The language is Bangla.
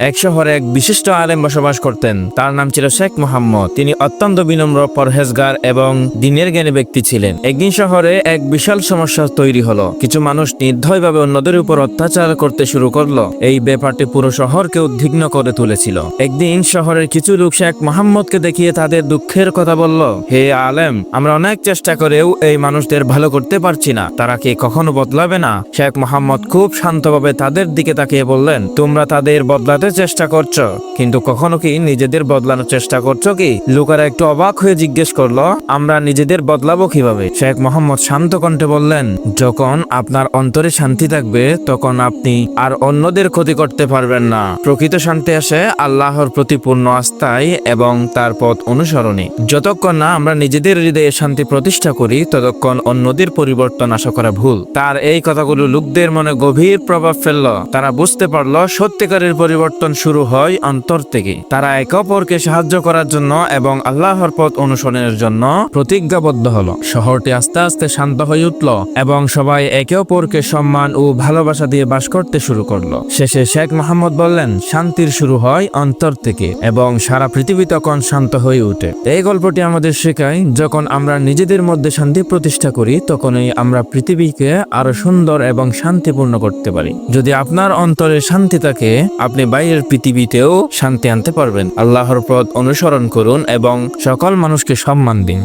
এক শহরে এক বিশিষ্ট আলেম বসবাস করতেন। তার নাম ছিল শেখ মোহাম্মদ। তিনি অত্যন্ত বিনম্র, পরহেজগার এবং দিনের জ্ঞানী ব্যক্তি ছিলেন। একদিন শহরে এক বিশাল সমস্যা তৈরি হলো। কিছু মানুষ নির্দয়ভাবে অন্যদের উপর অত্যাচার করতে শুরু করল। এই ব্যাপারটি পুরো শহরকে উদ্বিগ্ন করে তুলেছিল। একদিন শহরের কিছু লোক শেখ মোহাম্মদকে দেখিয়ে তাদের দুঃখের কথা বলল, হে আলেম, আমরা অনেক চেষ্টা করেও এই মানুষদের ভালো করতে পারছি না। তারা কি কখনো বদলাবে না? শেখ মোহাম্মদ খুব শান্তভাবে তাদের দিকে তাকিয়ে বললেন, তোমরা তাদের বদলাতে চেষ্টা করছ? কিন্তু কখনো কি নিজেদের বদলানোর চেষ্টা করছ কি? লোকেরা একটু অবাক হয়ে জিজ্ঞেস করল, আমরা নিজেদের বদলাবো কীভাবে? শেখ মোহাম্মদ শান্ত কণ্ঠে বললেন, যখন আপনার অন্তরে শান্তি থাকবে, তখন আপনি আর অন্যদের ক্ষতি করতে পারবেন না। প্রকৃত শান্তি আসে আল্লাহর প্রতি পূর্ণ আস্থায় এবং তার পথ অনুসরণে। যতক্ষণ না আমরা নিজেদের হৃদয়ে শান্তি প্রতিষ্ঠা করি, ততক্ষণ অন্যদের পরিবর্তন আশা করা ভুল। তার এই কথাগুলো লোকদের মনে গভীর প্রভাব ফেলল। তারা বুঝতে পারল, সত্যিকারের পরিবর্তন শুরু হয় অন্তর থেকে। তারা একে অপরকে সাহায্য করার জন্য এবং আল্লাহর পথ অনুসরণের জন্য প্রতিজ্ঞাবদ্ধ হলো। শহরটি আস্তে আস্তে শান্ত হয়ে উঠল এবং সবাই একে অপরকে সম্মান ও ভালোবাসা দিয়ে বাস করতে শুরু করল। শেষে শেখ মোহাম্মদ বললেন, শান্তির শুরু হয় অন্তর থেকে এবং সারা পৃথিবী তখন শান্ত হয়ে উঠে। এই গল্পটি আমাদের শেখায়, যখন আমরা নিজেদের মধ্যে শান্তি প্রতিষ্ঠা করি, তখনই আমরা পৃথিবীকে আরও সুন্দর এবং শান্তিপূর্ণ করতে পারি। যদি আপনার অন্তরে শান্তি থাকে, আপনি বাইরের পৃথিবীতেও শান্তি আনতে পারবেন। আল্লাহর পথ অনুসরণ করুন এবং সকল মানুষকে সম্মান দিন।